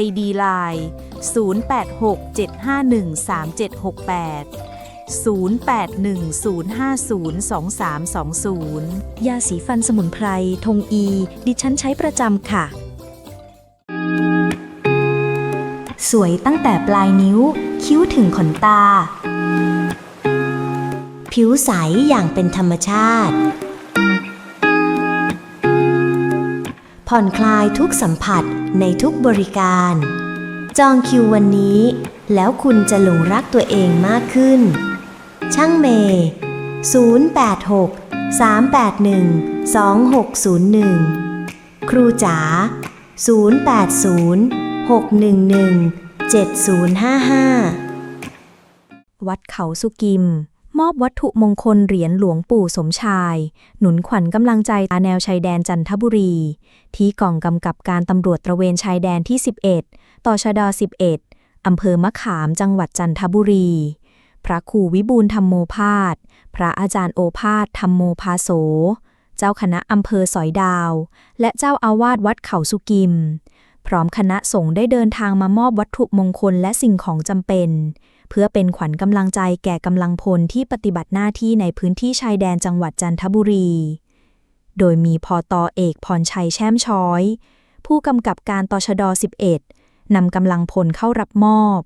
ID Line 0860502376ยาสีฟันสมุนไพร ทงอี ดิฉันใช้ประจำค่ะ สวยตั้งแต่ปลายนิ้ว คิ้วถึงขนตา ผิวใสอย่างเป็นธรรมชาติ ผ่อนคลายทุกสัมผัสในทุกบริการ จองคิววันนี้ แล้วคุณจะหลงรักตัวเองมากขึ้น ช่างเมย์086 381 2601 ครูจ๋า080 611 7055 วัดเขาสุกิมม อบวัตถุมงคลเหรียญหลวงปู่สมชาย หนุนขวัญกำลังใจตาแนวชายแดนจันทบุรี ที่กองกำกับการตำรวจตระเวนชายแดนที่ 11 ต่อชด 11 อำเภอมะขามจังหวัดจันทบุรี พระครูวิบูลธรรมโมพาสพระอาจารย์โอภาสธรรมโมพาโส เจ้าคณะอำเภอสอยดาว และเจ้าอาวาสวัดเขาสุกิม พร้อมคณะสงฆ์ได้เดินทางมามอบวัตถุมงคลและสิ่งของจำเป็น เพื่อเป็นขวัญกำลังใจแก่กำลังพลที่ปฏิบัติหน้าที่ในพื้นที่ชายแดนจังหวัดจันทบุรี โดยมีพอตอเอกพรชัยแช่มช้อย ผู้กำกับการตชด 11 นำกำลังพลเข้ารับมอบ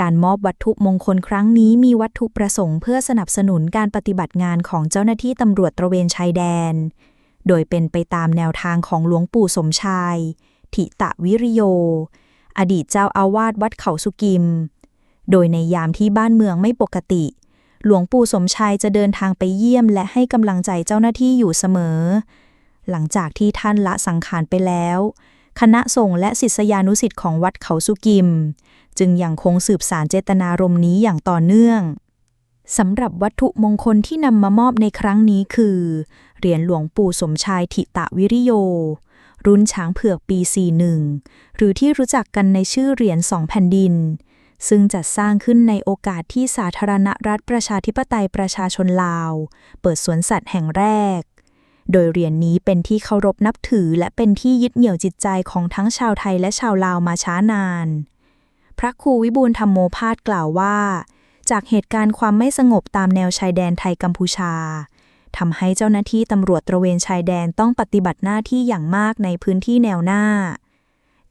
การมอบวัตถุมงคลครั้งนี้มีวัตถุประสงค์เพื่อสนับสนุนการปฏิบัติงานของเจ้าหน้าที่ตำรวจตระเวนชายแดน โดยเป็นไปตามแนวทางของหลวงปู่สมชายทิตะวิริโย อดีตเจ้าอาวาสวัดเขาสุกิม โดยในยามที่บ้านเมืองไม่ปกติ หลวงปู่สมชายจะเดินทางไปเยี่ยมและให้กำลังใจเจ้าหน้าที่อยู่เสมอ หลังจากที่ท่านละสังขารไปแล้ว คณะสงฆ์และศิษยานุศิษย์ของวัดเขาสุกิม จึงยังคงสืบสารเจตนารมณ์นี้อย่างต่อเนื่องสำหรับวัตถุมงคลที่นำมามอบในครั้งนี้คือ เหรียญหลวงปู่สมชายทิตะวิริโย รุ่นช้างเผือกปี 41 หรือที่รู้จักกันในชื่อเหรียญสองแผ่นดิน ซึ่งจัดสร้างขึ้นในโอกาสที่สาธารณรัฐประชาธิปไตยประชาชนลาว เปิดสวนสัตว์แห่งแรก โดยเหรียญนนี้เป็นที่เคารพนับถือและเป็นที่ยึดเหนี่ยวจิตใจของทั้งชาวไทยและชาวลาวมาช้านาน พระครูวิบูลธรรมโมพาสกล่าวว่า จากเหตุการณ์ความไม่สงบตามแนวชายแดนไทยกัมพูชาทำให้เจ้าหน้าที่ตำรวจตระเวนชายแดนต้องปฏิบัติหน้าที่อย่างมากในพื้นที่แนวหน้า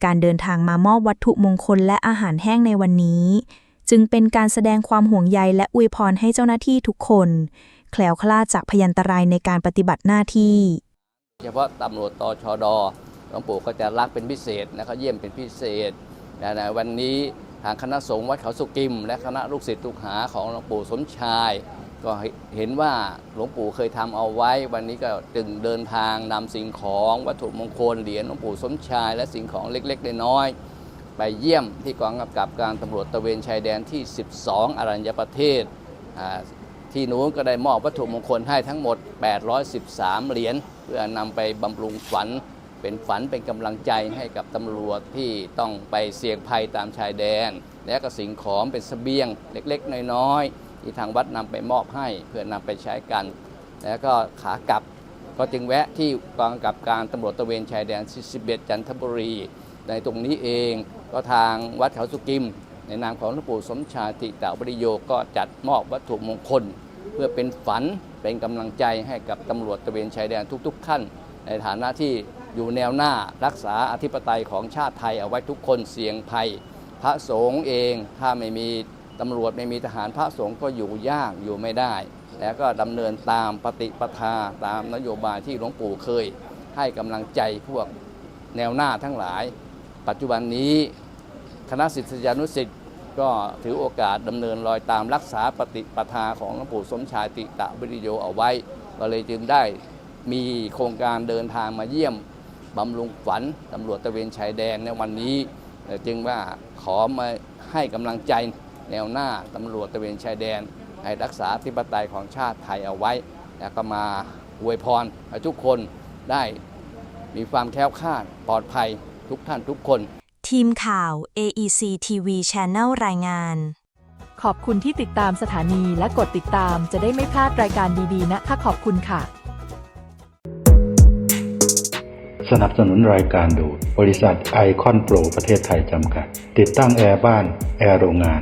การเดินทางมามอบวัตถุมงคลและอาหารแห้งในวันนี้ จึงเป็นการแสดงความห่วงใยและอวยพรให้เจ้าหน้าที่ทุกคน แคล้วคลาดจากพยันตรายในการปฏิบัติหน้าที่ เฉพาะตำรวจตชดหลวงปู่ก็จะรักเป็นพิเศษนะเขาเยี่ยมเป็นพิเศษนะนะวันนี้ทางคณะสงฆ์วัดเขาสุกิม และคณะลูกศิษย์ลูกหาของหลวงปู่สมชาย ก็เห็นว่าหลวงปู่เคยทำเอาไว้ วันนี้ก็จึงเดินทางนำสิ่งของวัตถุมงคลเหรียญหลวงปู่สมชาย และสิ่งของเล็กๆน้อยๆไปเยี่ยมที่กองกำกับการตำรวจตะเวนชายแดนที่ 12 อรัญญประเทศ ที่นู้นก็ได้มอบวัตถุมงคลให้ทั้งหมด 813 เหรียญเพื่อนำไปบำรุงฝันเป็นฝันเป็นกำลังใจให้กับตำรวจที่ต้องไปเสี่ยงภัยตามชายแดน และก็สิ่งของเป็นเสบียงเล็กๆน้อยๆ ที่ทางวัดนำไปมอบให้เพื่อนำไปใช้กัน แล้วก็ขากลับก็จึงแวะที่กองกับการตำรวจตระเวนชายแดน41จันทบุรี ในตรงนี้เองก็ทางวัดเขาสุกิม ในนามของหลวงปู่สมชายติตาบริโยก็จัดมอบวัตถุมงคล เพื่อเป็นฝันเป็นกำลังใจให้กับตำรวจตระเวนชายแดนทุกๆขั้น ในฐานะที่อยู่แนวหน้ารักษาอธิปไตยของชาติไทยเอาไว้ทุกคนเสี่ยงภัย พระสงฆ์เองถ้าไม่มี ตำรวจไม่มีทหารพระสงฆ์ก็อยู่ยากอยู่ไม่ได้ แล้วก็ดำเนินตามปฏิปทาตามนโยบายที่หลวงปู่เคย ให้กำลังใจพวกแนวหน้าทั้งหลาย ปัจจุบันนี้คณะศิษยานุศิษย์ก็ถือโอกาสดำเนินรอยตามรักษาปฏิปทาของหลวงปู่สมชายติตะวิริโยเอาไว้ ก็เลยจึงได้มีโครงการเดินทางมาเยี่ยมบำรุงฝันตำรวจตะเวนชายแดนในวันนี้ จึงว่าขอมาให้กำลังใจ แนวหน้าตำรวจตระเวนชายแดน ให้รักษาธิปไตยของชาติไทยเอาไว้ แล้วก็มาอวยพรให้ทุกคนได้มีความแคล้วคลาดปลอดภัยทุกท่านทุกคน ทีมข่าว AEC TV Channel รายงาน ขอบคุณที่ติดตามสถานีและกดติดตามจะได้ไม่พลาดรายการดีๆนะคะขอบคุณค่ะ สนับสนุนรายการโดยบริษัทไอคอนโปรประเทศไทยจำกัด ติดตั้งแอร์บ้าน แอร์โรงงาน